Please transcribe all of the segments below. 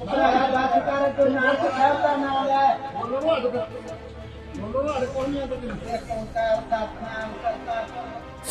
ਭਰਾਇਆ ਦੱਸ ਕਰ ਤੂੰ ਨਾਲ ਸਾਹਿਬ ਦਾ ਨਾਮ ਲੈ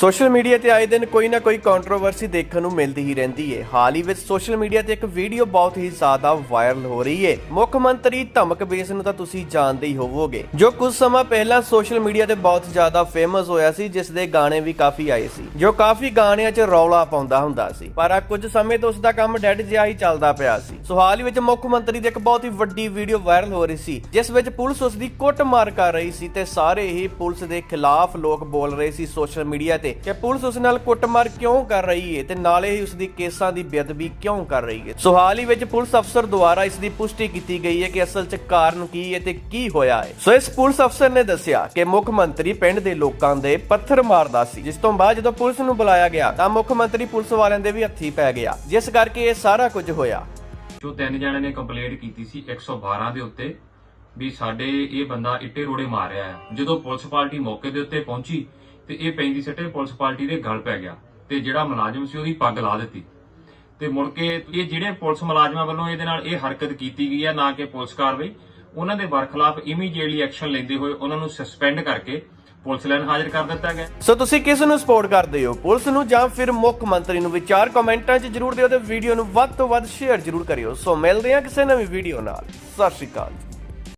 ਸੋਸ਼ਲ ਮੀਡੀਆ ਤੇ ਆਏ ਦਿਨ ਕੋਈ ਨਾ ਕੋਈ ਕੰਟਰੋਵਰਸੀ ਦੇਖਣ ਨੂੰ ਮਿਲਦੀ ਹੀ ਰਹਿੰਦੀ ਹੈ ਹਾਲ ਹੀ ਵਿੱਚ ਸੋਸ਼ਲ ਮੀਡੀਆ ਤੇ ਇੱਕ ਵੀਡੀਓ ਬਹੁਤ ਹੀ ਜ਼ਿਆਦਾ ਵਾਇਰਲ ਹੋ ਰਹੀ ਹੈ ਮੁੱਖ ਮੰਤਰੀ ਧਮਕ ਬੇਸ ਨੂੰ ਤਾਂ ਤੁਸੀਂ ਜਾਣਦੇ ਹੀ ਹੋਵੋਗੇ। ਜੋ ਕੁਝ ਸਮਾਂ ਪਹਿਲਾਂ ਸੋਸ਼ਲ ਮੀਡੀਆ ਤੇ ਬਹੁਤ ਜ਼ਿਆਦਾ ਫੇਮਸ ਹੋਇਆ ਸੀ, ਜਿਸ ਦੇ ਗਾਣੇ ਵੀ ਕਾਫੀ ਆਏ ਸੀ। ਜੋ ਕਾਫੀ ਗਾਣਿਆਂ 'ਚ ਰੌਲਾ ਪਾਉਂਦਾ ਹੁੰਦਾ ਸੀ। ਪਰ ਆ ਕੁਝ ਸਮੇਂ ਤੋਂ ਉਸ ਦਾ ਕੰਮ ਡੈਡ ਜਿਹਾ ਹੀ ਚੱਲਦਾ ਪਿਆ ਸੀ। ਸੋ ਹਾਲ ਹੀ ਵਿੱਚ ਮੁੱਖ ਮੰਤਰੀ ਦੀ ਇੱਕ ਬਹੁਤ ਹੀ ਵੱਡੀ ਵੀਡੀਓ ਵਾਇਰਲ ਹੋ ਰਹੀ ਸੀ, ਜਿਸ ਵਿੱਚ ਪੁਲਿਸ ਉਸ ਦੀ ਕੁੱਟਮਾਰ ਕਰ ਰਹੀ ਸੀ ਤੇ ਸਾਰੇ ਹੀ ਪੁਲਿਸ ਦੇ ਖਿਲਾਫ ਲੋਕ ਬੋਲ ਰਹੇ ਸੀ ਸੋਸ਼ਲ ਮੀਡੀਆ ਤੇ। ਕਿ ਪੁਲਿਸ ਉਸ ਨਾਲ ਕੁੱਟਮਾਰ ਕਿਉਂ ਕਰ ਰਹੀ ਹੈ ਤੇ ਨਾਲੇ ਹੀ ਉਸ ਦੀ ਕੇਸਾਂ ਦੀ ਬੇਅਦਬੀ ਕਿਉਂ ਕਰ ਰਹੀ ਹੈ ਸੋ ਹਾਲ ਹੀ ਵਿੱਚ ਪੁਲਿਸ ਅਫਸਰ ਦੁਆਰਾ ਇਸ ਦੀ ਪੁਸ਼ਟੀ ਕੀਤੀ ਗਈ ਹੈ ਕਿ ਅਸਲ 'ਚ ਕਾਰਨ ਕੀ ਹੈ ਤੇ ਕੀ ਹੋਇਆ ਹੈ ਸੋ ਇਸ ਪੁਲਿਸ ਅਫਸਰ ਨੇ ਦੱਸਿਆ ਕਿ ਮੁੱਖ ਮੰਤਰੀ ਪਿੰਡ ਦੇ ਲੋਕਾਂ ਦੇ ਪੱਥਰ ਮਾਰਦਾ ਸੀ। ਜਿਸ ਤੋਂ ਬਾਅਦ ਜਦੋਂ ਪੁਲਿਸ ਨੂੰ ਬੁਲਾਇਆ ਗਿਆ ਤਾਂ ਮੁੱਖ ਮੰਤਰੀ ਪੁਲਿਸ ਵਾਲਿਆਂ ਦੇ ਵੀ ਹੱਥੀ ਪੈ ਗਿਆ। ਜਿਸ ਕਰਕੇ ਇਹ ਸਾਰਾ ਕੁਝ ਹੋਇਆ। ਜੋ ਤਿੰਨ ਜਣਿਆਂ ਨੇ ਕੰਪਲੇਂਟ ਕੀਤੀ ਸੀ 112 ਦੇ ਉੱਤੇ ਵੀ ਸਾਡੇ ਇਹ ਬੰਦਾ ਇੱਟੇ ਰੋੜੇ ਮਾਰ ਰਿਹਾ ਹੈ। ਜਦੋਂ ਪੁਲਿਸ ਪਾਰਟੀ ਮੌਕੇ ਦੇ ਉੱਤੇ ਪਹੁੰਚੀ ਤੇ ਇਹ ਪੈਂਦੀ ਸੱਟੇ ਪੁਲਿਸ ਪਾਰਟੀ ਦੇ ਗਲ ਪੈ ਗਿਆ ਤੇ ਜਿਹੜਾ ਮੁਲਾਜ਼ਮ ਸੀ ਉਹਦੀ ਪੱਗ ਲਾ ਦਿੱਤੀ। ਤੇ ਮੁੜ ਕੇ ਇਹ ਜਿਹੜੇ ਪੁਲਿਸ ਮੁਲਾਜ਼ਮਾਂ ਵੱਲੋਂ ਇਹਦੇ ਨਾਲ ਇਹ ਹਰਕਤ ਕੀਤੀ ਗਈ ਹੈ ਨਾ ਕਿ ਪੁਲਿਸ ਕਾਰਵਾਈ, ਉਹਨਾਂ ਦੇ ਬਰਖਲਾਫ ਇਮੀਡੀਏਟਲੀ ਐਕਸ਼ਨ ਲੈਂਦੇ ਹੋਏ ਉਹਨਾਂ ਨੂੰ ਸਸਪੈਂਡ ਕਰਕੇ ਪੁਲਿਸ ਲੈਣ ਹਾਜ਼ਰ ਕਰ ਦਿੱਤਾ ਗਿਆ। ਸੋ ਤੁਸੀਂ ਕਿਸ ਨੂੰ ਸਪੋਰਟ ਕਰਦੇ ਹੋ, ਪੁਲਿਸ ਨੂੰ ਜਾਂ ਫਿਰ ਮੁੱਖ ਮੰਤਰੀ ਨੂੰ ਵਿਚਾਰ ਕਮੈਂਟਾਂ 'ਚ ਜਰੂਰ ਦਿਓ ਤੇ ਵੀਡੀਓ ਨੂੰ ਵੱਧ ਤੋਂ ਵੱਧ ਸ਼ੇਅਰ ਜਰੂਰ ਕਰਿਓ। ਸੋ ਮਿਲਦੇ ਹਾਂ ਕਿਸੇ ਨਵੀਂ ਵੀਡੀਓ ਨਾਲ। ਸਤਿ ਸ਼੍ਰੀ ਅਕਾਲ।